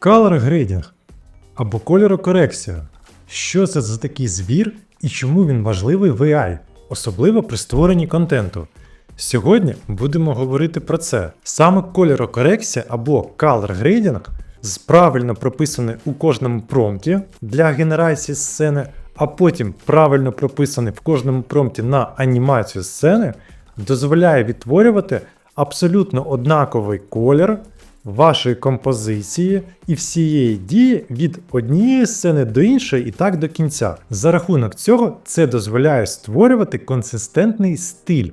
Color grading або кольорокорекція. Що це за такий звір і чому він важливий в AI, особливо при створенні контенту? Сьогодні будемо говорити про це. Саме кольорокорекція або color grading правильно прописаний у кожному промпті для генерації сцени, а потім правильно прописаний в кожному промпті на анімацію сцени, дозволяє відтворювати абсолютно однаковий колір вашої композиції і всієї дії від однієї сцени до іншої і так до кінця. За рахунок цього це дозволяє створювати консистентний стиль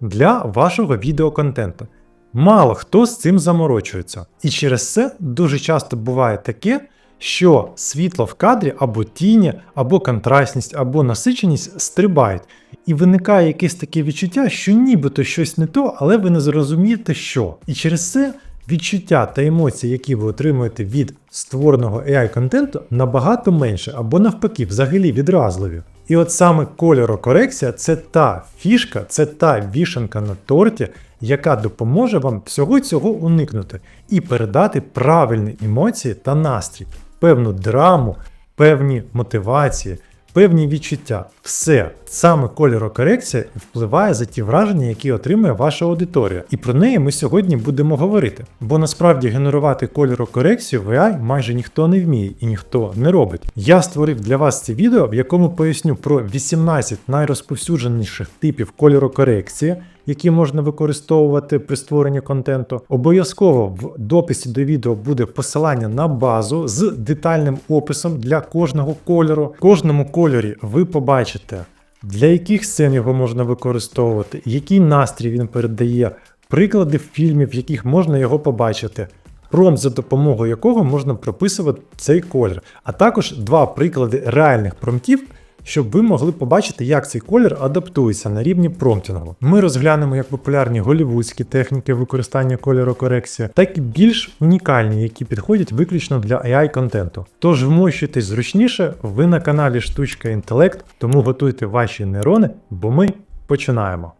для вашого відеоконтенту. Мало хто з цим заморочується. І через це дуже часто буває таке, що світло в кадрі або тіні, або контрастність, або насиченість стрибають. І виникає якесь таке відчуття, що нібито щось не то, але ви не зрозумієте, що. І через це відчуття та емоції, які ви отримуєте від створеного AI-контенту, набагато менше, або навпаки, взагалі відразливі. І от саме кольорокорекція це та фішка, це та вішенка на торті, яка допоможе вам всього цього уникнути і передати правильні емоції та настрій, певну драму, певні мотивації, певні відчуття. Все саме кольорокорекція впливає за ті враження, які отримує ваша аудиторія. І про неї ми сьогодні будемо говорити. Бо насправді генерувати кольорокорекцію в AI майже ніхто не вміє і ніхто не робить. Я створив для вас це відео, в якому поясню про 18 найрозповсюдженіших типів кольорокорекції. Які можна використовувати при створенні контенту. Обов'язково в дописі до відео буде посилання на базу з детальним описом для кожного кольору. В кожному кольорі ви побачите, для яких сцен його можна використовувати, який настрій він передає, приклади фільмів, в яких можна його побачити. Промпт, за допомогою якого можна прописувати цей колір, а також два приклади реальних промптів, щоб ви могли побачити, як цей колір адаптується на рівні промптінгу. Ми розглянемо як популярні голівудські техніки використання кольорокорекції, так і більш унікальні, які підходять виключно для AI-контенту. Тож вмощуйтесь зручніше, ви на каналі Штучка Інтелект, тому готуйте ваші нейрони, бо ми починаємо.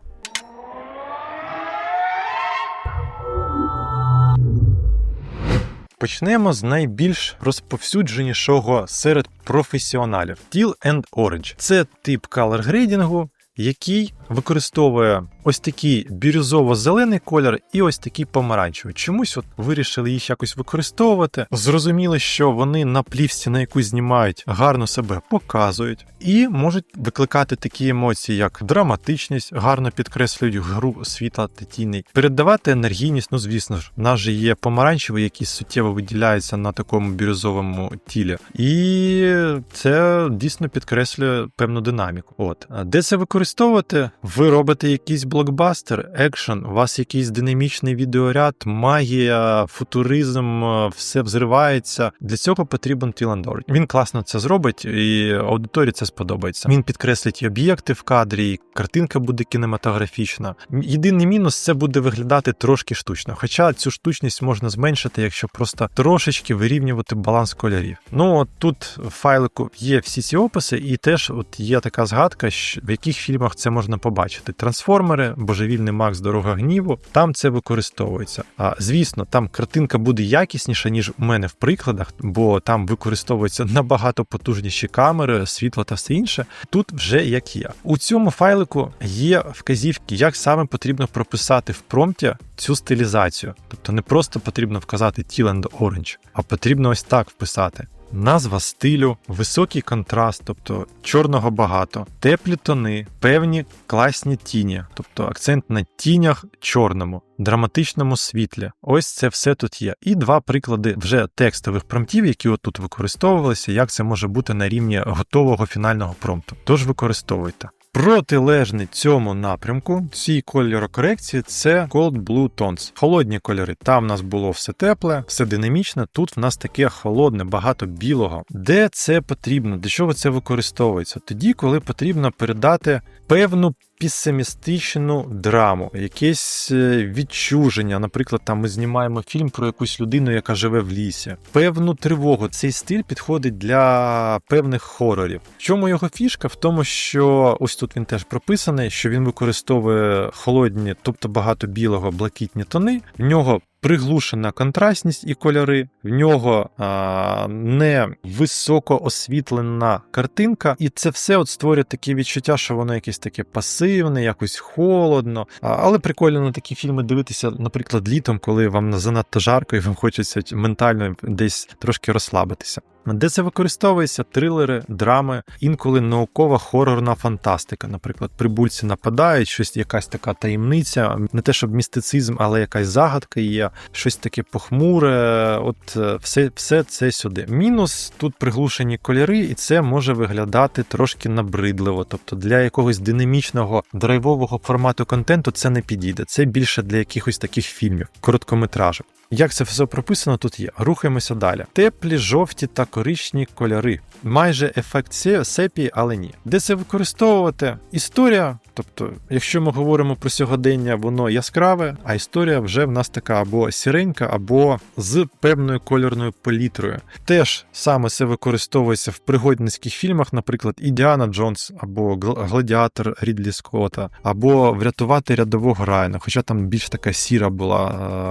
Почнемо з найбільш розповсюдженішого серед професіоналів Teal and Orange. Це тип калор-грейдингу, який використовує ось такий бірюзово-зелений колір і ось такий помаранчевий. Чомусь от вирішили їх якось використовувати. Зрозуміли, що вони на плівці, на яку знімають, гарно себе показують і можуть викликати такі емоції, як драматичність, гарно підкреслюють гру світла та передавати енергійність. Ну звісно ж, в нас же є помаранчевий, який суттєво виділяється на такому бірюзовому тілі, і це дійсно підкреслює певну динаміку. От де це використовувати? Ви робите якийсь блокбастер, екшен, у вас якийсь динамічний відеоряд, магія, футуризм, е, все взривається. Для цього потрібен Тіландор. Він класно це зробить, і аудиторії це сподобається. Він підкреслить і об'єкти в кадрі, і картинка буде кінематографічна. Єдиний мінус це буде виглядати трошки штучно. Хоча цю штучність можна зменшити, якщо просто трошечки вирівнювати баланс кольорів. Ну от тут в файлику є всі ці описи, і теж от є така згадка, в яких фільмах це можна побачити. Трансформери, божевільний Макс, дорога гніву. Там це використовується. А звісно, там картинка буде якісніша, ніж у мене в прикладах, бо там використовуються набагато потужніші камери, світло та все інше. Тут вже як є. У цьому файлику є вказівки, як саме потрібно прописати в промпті цю стилізацію. Тобто не просто потрібно вказати Teal and Orange, а потрібно ось так вписати. Назва стилю, високий контраст, тобто чорного багато, теплі тони, певні класні тіні, тобто акцент на тінях чорному, драматичному світлі. Ось це все тут є. І два приклади вже текстових промптів, які отут використовувалися, як це може бути на рівні готового фінального промпту. Тож використовуйте. Протилежний цьому напрямку цій кольорокорекції це Cold Blue Tones. Холодні кольори. Там в нас було все тепле, все динамічне. Тут в нас таке холодне, багато білого. Де це потрібно? Для чого це використовується? Тоді, коли потрібно передати певну песимістичну драму, якесь е, відчуження. Наприклад, там ми знімаємо фільм про якусь людину, яка живе в лісі. Певну тривогу. Цей стиль підходить для певних хорорів. В чому його фішка? В тому, що ось тут він теж прописаний, що він використовує холодні, тобто багато білого, блакитні тони. В нього приглушена контрастність і кольори, в нього а, не високо освітлена картинка, і це все от створює таке відчуття, що воно якесь таке пасивне, якось холодно. А, але прикольно на такі фільми дивитися, наприклад, літом, коли вам занадто жарко і вам хочеться ментально десь трошки розслабитися. Де це використовується трилери, драми, інколи наукова хорорна фантастика. Наприклад, прибульці нападають, щось якась така таємниця, не те, щоб містицизм, але якась загадка є, щось таке похмуре. От е, все, все це сюди. Мінус тут приглушені кольори, і це може виглядати трошки набридливо. Тобто для якогось динамічного драйвового формату контенту це не підійде. Це більше для якихось таких фільмів, короткометражок. Як це все прописано, тут є. Рухаємося далі. Теплі, жовті та коричні кольори. Майже ефект сепії, але ні. Де це використовувати? Історія. Тобто, якщо ми говоримо про сьогодення, воно яскраве, а історія вже в нас така або сіренька, або з певною кольорною палітрою. Теж саме це використовується в пригодницьких фільмах, наприклад, Ідіана Джонс, або Гладіатор Рідлі Скотта, або Врятувати рядового Райана, хоча там більш така сіра була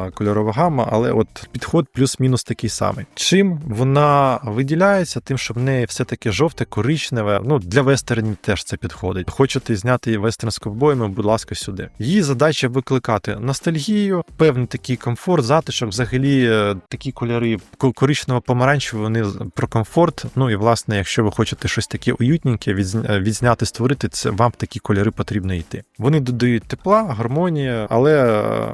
е, кольорова гама, але от підход плюс-мінус такий самий. Чим вона виділяється, тим, що в неї все таки жовте, коричневе. Ну для вестернів теж це підходить. Хочете зняти вестерн з ковбоями, будь ласка, сюди. Її задача викликати ностальгію, певний такий комфорт, затишок, взагалі е, такі кольори коричнево-помаранчеві, вони про комфорт. Ну і власне, якщо ви хочете щось таке уютненьке, відзняти, створити, це вам в такі кольори потрібно йти. Вони додають тепла, гармонії, але е,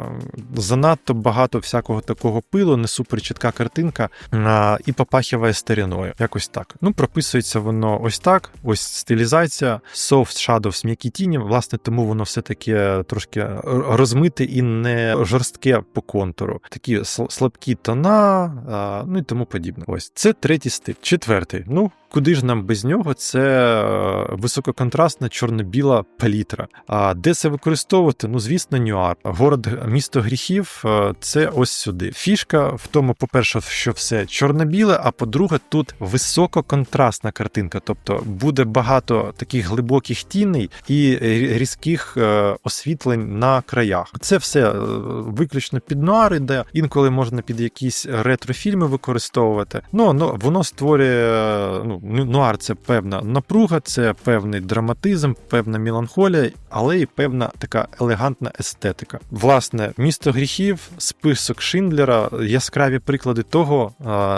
занадто багато всякого такого пилу, не супер чітка картинка а, і попахиває старіною. Якось так. Ну, прописується воно ось так. Ось стилізація, soft shadows, м'які тіні. Власне, тому воно все таки трошки розмите і не жорстке по контуру. Такі слабкі тона, а, ну і тому подібне. Ось це третій стиль. Четвертий. Ну, Куди ж нам без нього? Це е, висококонтрастна чорно-біла палітра. А де це використовувати? Ну, звісно, нюар. Город, місто гріхів е, це ось сюди. Фішка в тому, по-перше, що все чорно-біле, а по-друге, тут висококонтрастна картинка, тобто буде багато таких глибоких тіней і різких е, освітлень на краях. Це все виключно під нуар іде, інколи можна під якісь ретрофільми використовувати. Ну, ну воно створює. ну, нуар це певна напруга, це певний драматизм, певна меланхолія, але і певна така елегантна естетика. Власне, місто гріхів, список Шиндлера, яскраві приклади того,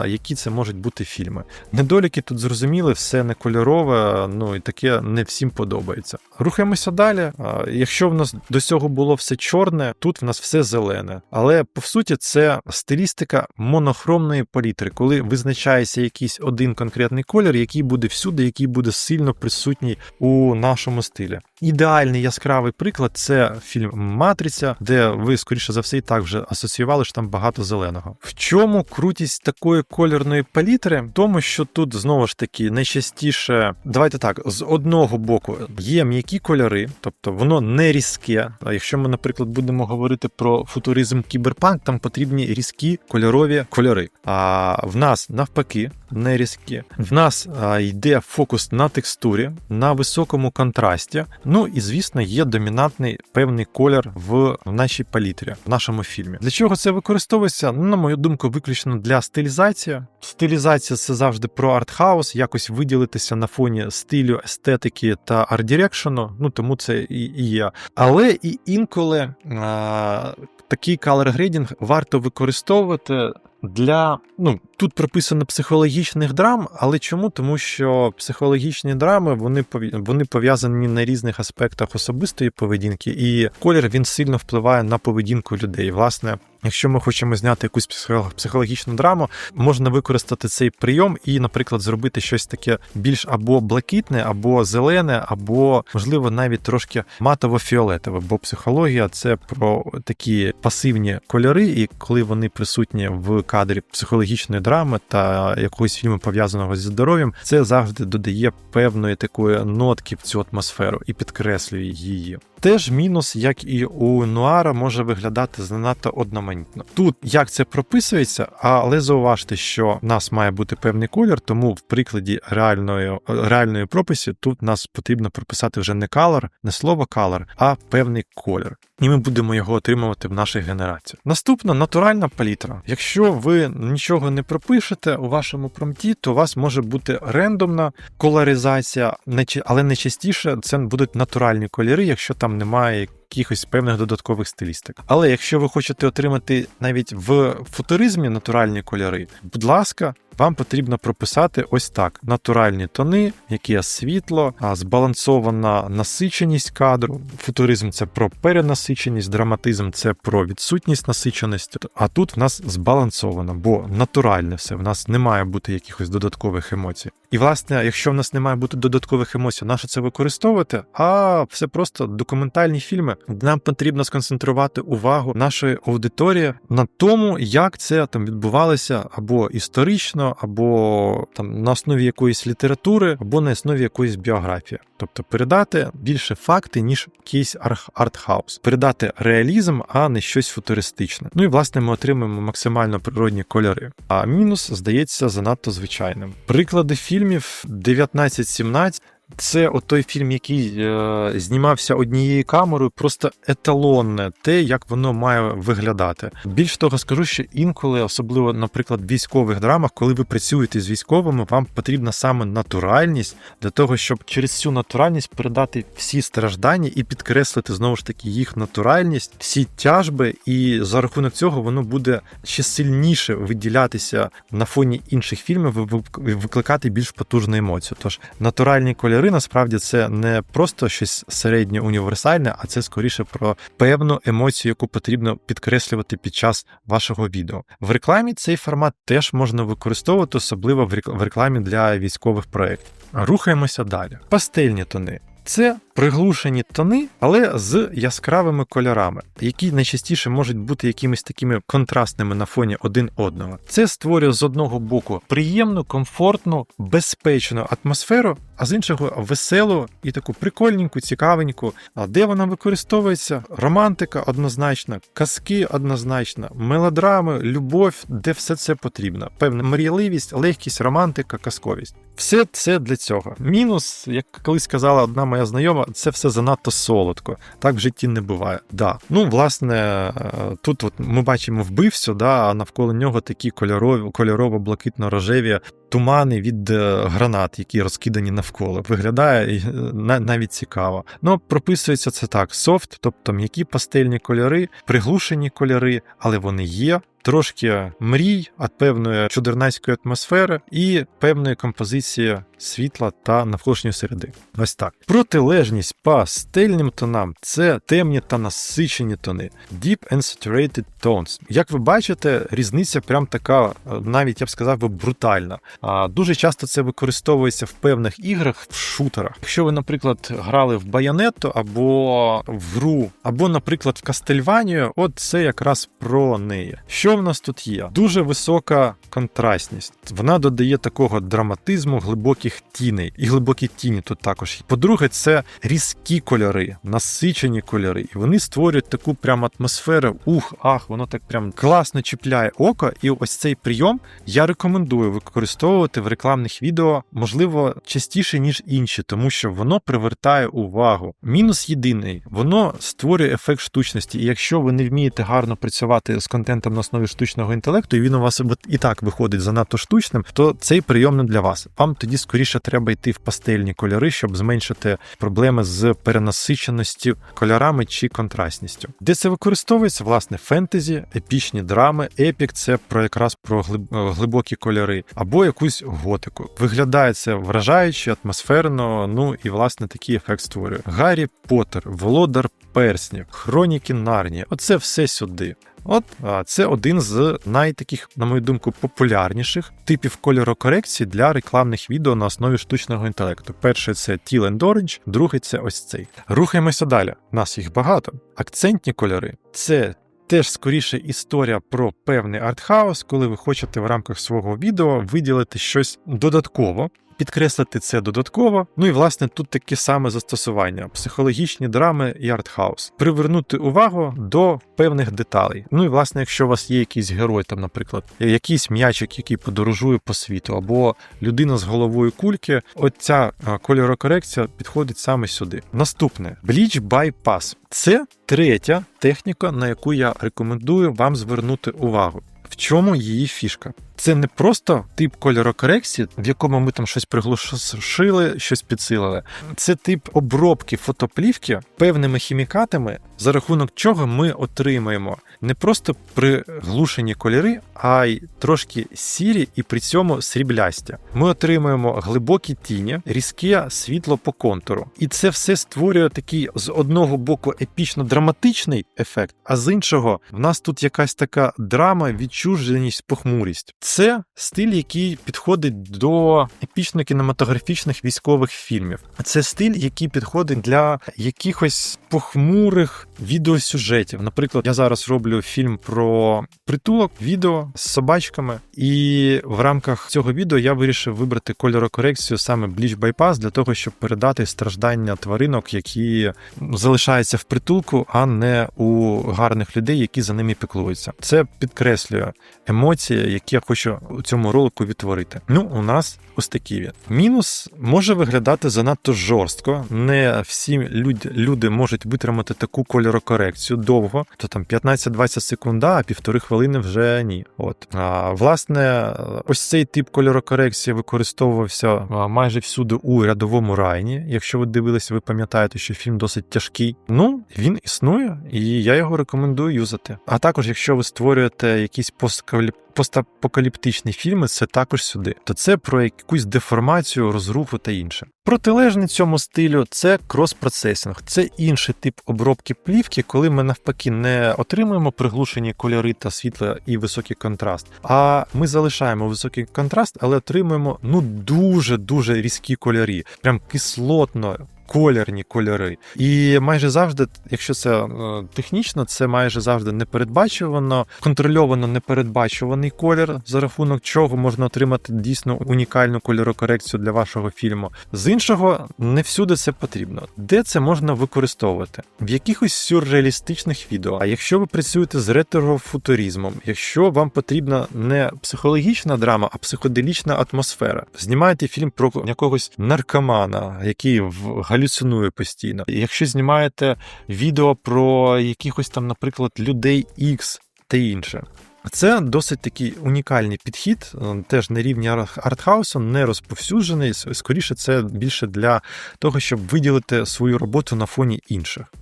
які це можуть бути фільми. Недоліки тут зрозуміли, все не кольорове, ну і таке не всім подобається. Рухаємося далі. Якщо в нас до цього було все чорне, тут в нас все зелене. Але по суті, це стилістика монохромної палітри, коли визначається якийсь один конкретний колір який буде всюди, який буде сильно присутній у нашому стилі. Ідеальний яскравий приклад це фільм Матриця, де ви, скоріше за все, і так вже асоціювали що там багато зеленого. В чому крутість такої кольорної палітри? В тому, що тут знову ж таки найчастіше, давайте так, з одного боку є м'які кольори, тобто воно не різке. А якщо ми, наприклад, будемо говорити про футуризм кіберпанк, там потрібні різкі кольорові кольори. А в нас навпаки не різкі. В нас а, йде фокус на текстурі, на високому контрасті. Ну і звісно, є домінантний певний колір в нашій палітрі, в нашому фільмі. Для чого це використовується? Ну, на мою думку, виключно для стилізації. Стилізація це завжди про артхаус, якось виділитися на фоні стилю, естетики та арт-дірекшену, ну тому це і є. Але і інколи а, такий grading варто використовувати для ну тут прописано психологічних драм, але чому? Тому що психологічні драми вони вони пов'язані на різних аспектах особистої поведінки, і колір він сильно впливає на поведінку людей. Власне, Якщо ми хочемо зняти якусь психологічну драму, можна використати цей прийом і, наприклад, зробити щось таке більш або блакитне, або зелене, або можливо навіть трошки матово-фіолетове, бо психологія це про такі пасивні кольори, і коли вони присутні в кадрі психологічної драми та якогось фільму пов'язаного зі здоров'ям, це завжди додає певної такої нотки в цю атмосферу і підкреслює її. Теж мінус, як і у нуара, може виглядати занадто одноманітно. Тут як це прописується, але зауважте, що в нас має бути певний колір, тому в прикладі реальної реальної прописі тут нас потрібно прописати вже не color, не слово color, а певний колір. і ми будемо його отримувати в наших генераціях. Наступна натуральна палітра. Якщо ви нічого не пропишете у вашому промпті, то у вас може бути рендомна колоризація, але найчастіше це будуть натуральні кольори, якщо там немає якихось певних додаткових стилістик. Але якщо ви хочете отримати навіть в футуризмі натуральні кольори, будь ласка, вам потрібно прописати ось так: натуральні тони, які є світло, а збалансована насиченість кадру. Футуризм це про перенасиченість, драматизм це про відсутність насиченості. А тут в нас збалансовано, бо натуральне все. В нас не має бути якихось додаткових емоцій. І власне, якщо в нас не має бути додаткових емоцій, на це використовувати? А все просто документальні фільми. Нам потрібно сконцентрувати увагу нашої аудиторії на тому, як це там відбувалося або історично, або там на основі якоїсь літератури, або на основі якоїсь біографії. Тобто передати більше факти, ніж якийсь артхаус, передати реалізм, а не щось футуристичне. Ну і власне ми отримаємо максимально природні кольори. А мінус здається занадто звичайним. Приклади фільмів 1917 це от той фільм, який е, знімався однією камерою, просто еталонне, те, як воно має виглядати. Більш того, скажу, що інколи, особливо, наприклад, в військових драмах, коли ви працюєте з військовими, вам потрібна саме натуральність для того, щоб через цю натуральність передати всі страждання і підкреслити знову ж таки їх натуральність, всі тяжби, і за рахунок цього воно буде ще сильніше виділятися на фоні інших фільмів, ви- ви- викликати більш потужну емоцію. Тож натуральні кольори насправді це не просто щось середньо універсальне, а це скоріше про певну емоцію, яку потрібно підкреслювати під час вашого відео. В рекламі цей формат теж можна використовувати, особливо в рекламі для військових проєктів. Рухаємося далі. Пастельні тони. Це приглушені тони, але з яскравими кольорами, які найчастіше можуть бути якимись такими контрастними на фоні один одного. Це створює з одного боку приємну, комфортну, безпечну атмосферу, а з іншого веселу і таку прикольненьку, цікавеньку. А де вона використовується? Романтика однозначно, казки однозначно, мелодрами, любов, де все це потрібно. Певна мрійливість, легкість, романтика, казковість. Все це для цього. Мінус, як колись сказала одна моя знайома, це все занадто солодко. Так в житті не буває. Да. Ну, власне, е, тут от ми бачимо вбивцю, да, а навколо нього такі кольорові, кольорово-блакитно-рожеві тумани від е, гранат, які розкидані навколо. Виглядає е, на- навіть цікаво. Ну, прописується це так: софт, тобто м'які пастельні кольори, приглушені кольори, але вони є. Трошки мрій від певної чудернацької атмосфери і певної композиції світла та навколишньої середи. Ось так. Протилежність пастельним тонам це темні та насичені тони. Deep and saturated tones. Як ви бачите, різниця прям така, навіть я б сказав би, брутальна. А дуже часто це використовується в певних іграх, в шутерах. Якщо ви, наприклад, грали в Bayonetta або в гру, або, наприклад, в Кастельванію, от це якраз про неї. Що в нас тут є? Дуже висока контрастність. Вона додає такого драматизму, глибоких тіней. І глибокі тіні тут також. є. По-друге, це різкі кольори, насичені кольори. І вони створюють таку прям атмосферу. Ух, ах, воно так прям класно чіпляє око. І ось цей прийом я рекомендую використовувати в рекламних відео, можливо, частіше, ніж інші, тому що воно привертає увагу. Мінус єдиний, воно створює ефект штучності. І якщо ви не вмієте гарно працювати з контентом на основі штучного інтелекту, і він у вас і так виходить занадто штучним, то цей прийом не для вас. Вам тоді скоріше треба йти в пастельні кольори, щоб зменшити проблеми з перенасиченістю кольорами чи контрастністю. Де це використовується? Власне, фентезі, епічні драми, епік це про якраз про е, глибокі кольори, або якусь готику. Виглядає це вражаюче, атмосферно. Ну і власне такий ефект створює. Гаррі Поттер, Володар Перснів, Хроніки Нарнії. Оце все сюди. От це один з найтаких, на мою думку, популярніших типів кольорокорекції для рекламних відео на основі штучного інтелекту. Перший це Teal Orange, другий це ось цей. Рухаємося далі. Нас їх багато. Акцентні кольори це. Теж скоріше історія про певний артхаус, коли ви хочете в рамках свого відео виділити щось додатково, підкреслити це додатково. Ну і власне тут таке саме застосування: психологічні драми і артхаус. Привернути увагу до певних деталей. Ну і власне, якщо у вас є якийсь герой, там, наприклад, якийсь м'ячик, який подорожує по світу, або людина з головою кульки, оця кольорокорекція підходить саме сюди. Наступне Bleach Bypass. Це третя техніка, на яку я рекомендую вам звернути увагу. В чому її фішка? Це не просто тип кольорокорекції, в якому ми там щось приглушили, щось підсилили. Це тип обробки фотоплівки певними хімікатами, за рахунок чого ми отримаємо не просто приглушені кольори, а й трошки сірі і при цьому сріблясті. Ми отримуємо глибокі тіні, різке світло по контуру. І це все створює такий з одного боку епічно-драматичний ефект, а з іншого в нас тут якась така драма, відчуженість, похмурість. Це стиль, який підходить до епічно-кінематографічних військових фільмів. Це стиль, який підходить для якихось похмурих відеосюжетів. Наприклад, я зараз роблю фільм про притулок, відео з собачками, і в рамках цього відео я вирішив вибрати кольорокорекцію саме Bleach Bypass для того, щоб передати страждання тваринок, які залишаються в притулку, а не у гарних людей, які за ними піклуються. Це підкреслює емоції, які я хочу у цьому ролику відтворити. Ну, у нас ось такі він. Мінус може виглядати занадто жорстко. Не всі люд- люди можуть витримати таку кольорокорекцію довго, то там 15-20 секунд, а півтори хвилини вже ні. От а, власне, ось цей тип кольорокорекції використовувався майже всюди у рядовому райні. Якщо ви дивилися, ви пам'ятаєте, що фільм досить тяжкий. Ну він існує, і я його рекомендую юзати. А також, якщо ви створюєте якісь посткаліп- постапокаліптичні фільми, це також сюди. То це про якусь деформацію, розруху та інше. Протилежний цьому стилю це крос-процесинг. Це інший тип обробки плівки, коли ми навпаки не отримуємо приглушені кольори та світло і високий контраст. А ми залишаємо високий контраст, але отримуємо ну дуже дуже різкі кольори, прям кислотно. Колірні кольори, і майже завжди, якщо це е, технічно, це майже завжди непередбачувано, контрольовано непередбачуваний колір, за рахунок чого можна отримати дійсно унікальну кольорокорекцію для вашого фільму. З іншого, не всюди це потрібно. Де це можна використовувати? В якихось сюрреалістичних відео. А якщо ви працюєте з ретрофутуризмом, якщо вам потрібна не психологічна драма, а психоделічна атмосфера, знімаєте фільм про якогось наркомана, який в- галюцинує постійно. Якщо знімаєте відео про якихось там, наприклад, людей X та інше. Це досить такий унікальний підхід, теж на рівні ар- артхаусу, не розповсюджений. Скоріше, це більше для того, щоб виділити свою роботу на фоні інших.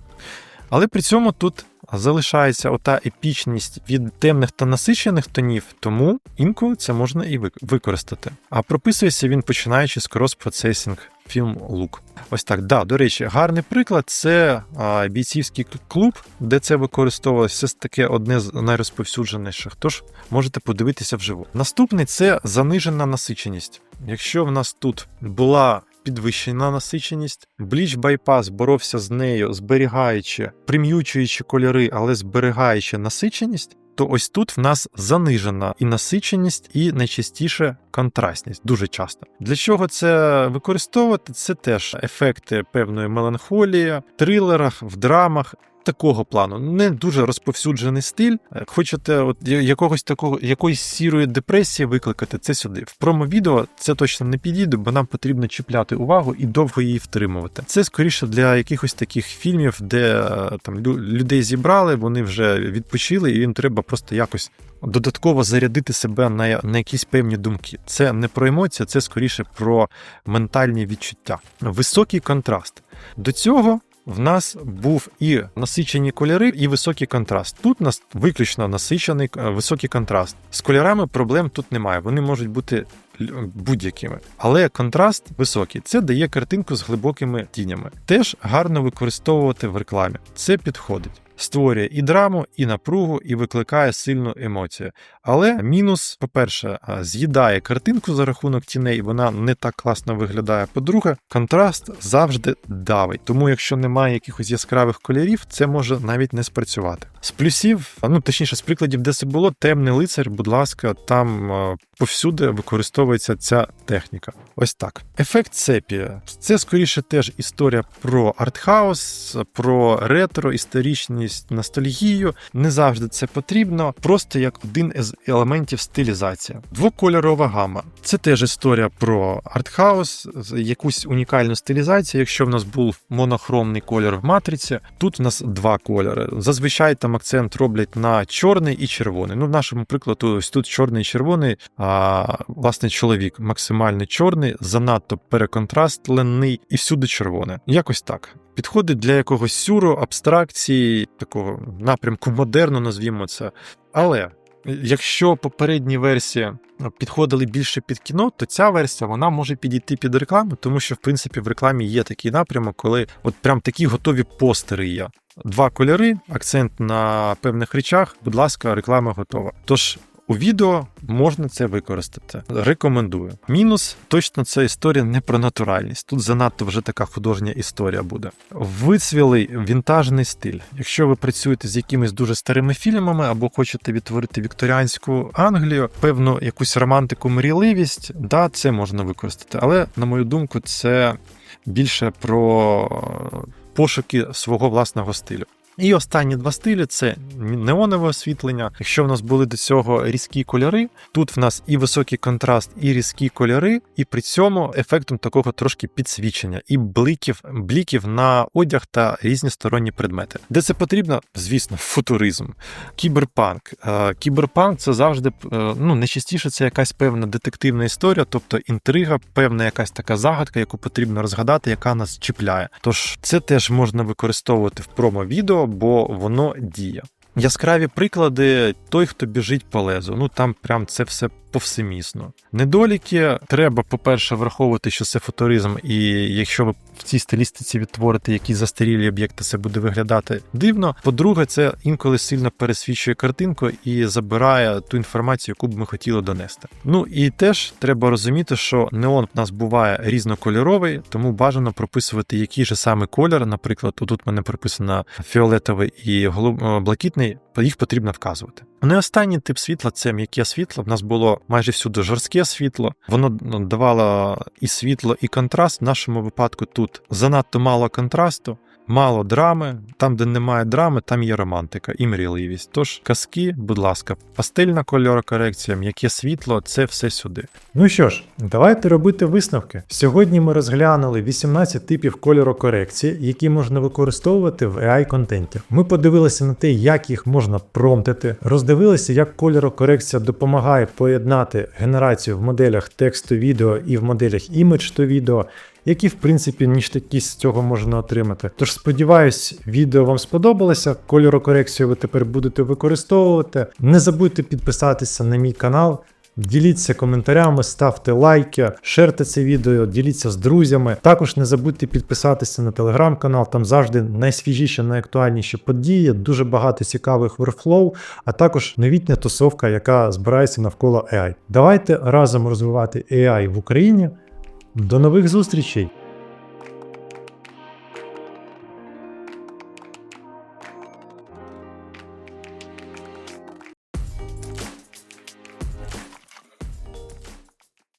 Але при цьому тут залишається ота епічність від темних та насичених тонів, тому інколи це можна і використати. А прописується він починаючи з крос-процесінг фільм Лук. Ось так. Да, до речі, гарний приклад це а, бійцівський клуб, де це використовувалося. Це таке одне з найрозповсюдженіших. Тож можете подивитися вживу. Наступний це занижена насиченість. Якщо в нас тут була підвищена насиченість, Bleach Bypass боровся з нею, зберігаючи, прим'ючуючи кольори, але зберігаючи насиченість. То ось тут в нас занижена і насиченість, і найчастіше контрастність дуже часто. Для чого це використовувати? Це теж ефекти певної меланхолії, трилерах, в драмах. Такого плану не дуже розповсюджений стиль. Е, Хочете от якогось такого якоїсь сірої депресії викликати це сюди. В промо-відео це точно не підійде, бо нам потрібно чіпляти увагу і довго її втримувати. Це скоріше для якихось таких фільмів, де е, там лю- людей зібрали, вони вже відпочили, і їм треба просто якось додатково зарядити себе на, на якісь певні думки. Це не про емоції, це скоріше про ментальні відчуття. Високий контраст. До цього в нас був і насичені кольори, і високий контраст. Тут нас виключно насичений е, високий контраст. З кольорами проблем тут немає. Вони можуть бути будь-якими. Але контраст високий. Це дає картинку з глибокими тінями. Теж гарно використовувати в рекламі. Це підходить. Створює і драму, і напругу, і викликає сильну емоцію. Але мінус, по-перше, з'їдає картинку за рахунок тіней, вона не так класно виглядає. По-друге, контраст завжди давить. Тому, якщо немає якихось яскравих кольорів, це може навіть не спрацювати. З плюсів, ну точніше, з прикладів, де це було, темний лицар, будь ласка, там повсюди використовується ця техніка. Ось так. Ефект сепія. Це скоріше теж історія про артхаус, про ретро, історичність, ностальгію. Не завжди це потрібно, просто як один із елементів стилізація. Двокольорова гама. Це теж історія про артхаус, якусь унікальну стилізацію. Якщо в нас був монохромний колір в матриці, тут в нас два кольори. Зазвичай там акцент роблять на чорний і червоний. Ну, в нашому прикладу, ось тут чорний і червоний, а власне чоловік максимально чорний, занадто переконтрастлений і всюди червоне. Якось так. Підходить для якогось сюру, абстракції, такого напрямку модерну, назвімо це. Але якщо попередні версії підходили більше під кіно, то ця версія вона може підійти під рекламу, тому що в принципі в рекламі є такий напрямок, коли от прям такі готові постери є. Два кольори, акцент на певних речах. Будь ласка, реклама готова. Тож у відео можна це використати. Рекомендую. Мінус точно це історія не про натуральність. Тут занадто вже така художня історія буде. Вицвілий вінтажний стиль. Якщо ви працюєте з якимись дуже старими фільмами або хочете відтворити вікторіанську Англію, певну якусь романтику, мрійливість, да, це можна використати. Але, на мою думку, це більше про пошуки свого власного стилю. І останні два стилі це неонове освітлення. Якщо в нас були до цього різкі кольори, тут в нас і високий контраст, і різкі кольори, і при цьому ефектом такого трошки підсвічення і бликів, бліків на одяг та різні сторонні предмети. Де це потрібно? Звісно, футуризм, кіберпанк. Е, Кіберпанк це завжди е, ну найчастіше це якась певна детективна історія, тобто інтрига, певна якась така загадка, яку потрібно розгадати, яка нас чіпляє. Тож це теж можна використовувати в промо-відео, бо воно діє. Яскраві приклади той, хто біжить по лезу. Ну там прям це все повсемісно. Недоліки треба, по-перше, враховувати, що це футуризм, і якщо ви в цій стилістиці відтворите якісь застарілі об'єкти, це буде виглядати дивно. По-друге, це інколи сильно пересвічує картинку і забирає ту інформацію, яку б ми хотіли донести. Ну і теж треба розуміти, що неон в нас буває різнокольоровий, тому бажано прописувати, який же саме колір. Наприклад, тут в мене прописано фіолетовий і блакитний, їх потрібно вказувати. Не останній тип світла це м'яке світло. В нас було майже всюди жорстке світло. Воно ну, давало і світло, і контраст. В нашому випадку тут занадто мало контрасту, мало драми. Там, де немає драми, там є романтика і мрійливість. Тож казки, будь ласка, пастельна кольорокорекція, м'яке світло це все сюди. Ну що ж, давайте робити висновки. Сьогодні ми розглянули 18 типів кольорокорекції, які можна використовувати в AI-контенті. Ми подивилися на те, як їх можна промптити, роздивилися, як кольорокорекція допомагає поєднати генерацію в моделях тексту відео і в моделях імідж то відео. Які, в принципі, ніштяки з цього можна отримати. Тож сподіваюсь, відео вам сподобалося. Кольорокорекцію ви тепер будете використовувати. Не забудьте підписатися на мій канал. Діліться коментарями, ставте лайки, шерте це відео, діліться з друзями. Також не забудьте підписатися на телеграм-канал, там завжди найсвіжіші, найактуальніші події, дуже багато цікавих верфлоу, а також новітня тусовка, яка збирається навколо AI. Давайте разом розвивати AI в Україні. До нових зустрічей!